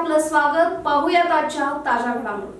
स्वागत पाहूयात आजच्या ताज्या घडामोडी.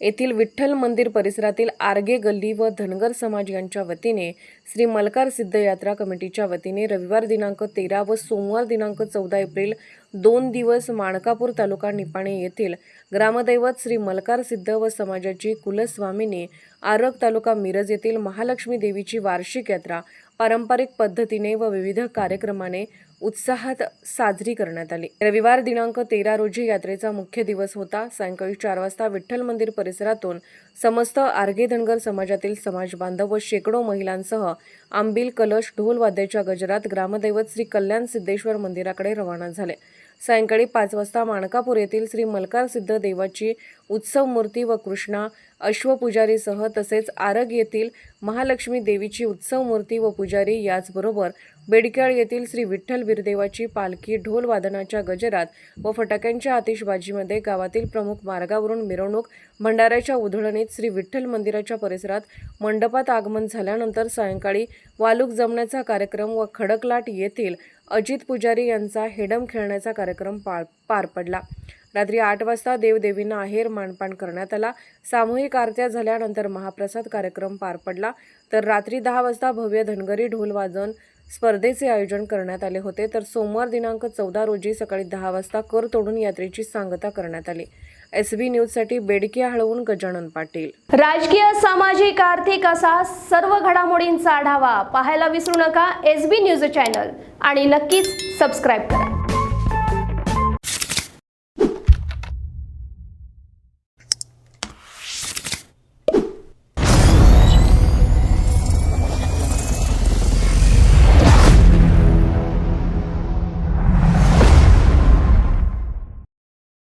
येथील विठ्ठल मंदिर परिसरातील आर्गे गल्ली व धनगर समाज यांच्या वतीने श्री मलकार सिद्ध यात्रा कमिटीच्या वतीने रविवार दिनांक तेरा व सोमवार दिनांक चौदा एप्रिल दोन दिवस माणकापूर तालुका निपाणी येथील ग्रामदैवत श्री मलकार सिद्ध व समाजाची कुलस्वामिनी आरग तालुका मिरज येथील महालक्ष्मी देवीची वार्षिक यात्रा पारंपरिक पद्धतीने व विविध कार्यक्रमाने उत्साहात साजरी करण्यात आली. रविवार दिनांक तेरा रोजी यात्रेचा मुख्य दिवस होता. सायंकाळी चार वाजता विठ्ठल मंदिर परिसरातून समस्त आर्गे धनगर समाजातील समाज बांधव व शेकडो महिलांसह आंबील कलश ढोल वाद्याच्या गजरात ग्रामदैवत श्री कल्याण सिद्धेश्वर मंदिराकडे रवाना झाले. सायंकाळी पाच वाजता माणकापूर येथील श्री मलकार सिद्ध देवाची उत्सव मूर्ती व कृष्णा अश्वपुजारीसह तसेच आरग येथील महालक्ष्मी देवीची उत्सव मूर्ती व पुजारी याचबरोबर बेडक्याळ येथील श्री विठ्ठल बिरदेवाची पालखी ढोल वादनाच्या गजरात व फटाक्यांच्या आतिषबाजीमध्ये गावातील प्रमुख मार्गावरून मिरवणूक भंडाऱ्याच्या उधळणीत श्री विठ्ठल मंदिराच्या परिसरात मंडपात आगमन झाल्यानंतर सायंकाळी वालूक जमण्याचा कार्यक्रम व खडकलाट येथील अजित पुजारी यांचा हेडम खेळण्याचा कार्यक्रम पार पार पडला. रात्री आठ वाजता देवदेवींना आहेर मानपान करण्यात आला. सामूहिक आरत्या झाल्यानंतर महाप्रसाद कार्यक्रम पार पडला. तर रात्री दहा वाजता भव्य धनगरी ढोल वाजन स्पर्धेचे आयोजन करण्यात आले होते. तर सोमवार दिनांक चौदा रोजी सकाळी दहा वाजता कर तोडून यात्रेची सांगता करण्यात आली. एस बी न्यूजसाठी बेडकिया हळवून गजानन पाटील. राजकीय सामाजिक आर्थिक असा सर्व घडामोडींचा आढावा पाहायला विसरू नका. एस बी न्यूज चॅनल आणि नक्कीच सबस्क्राईब करा.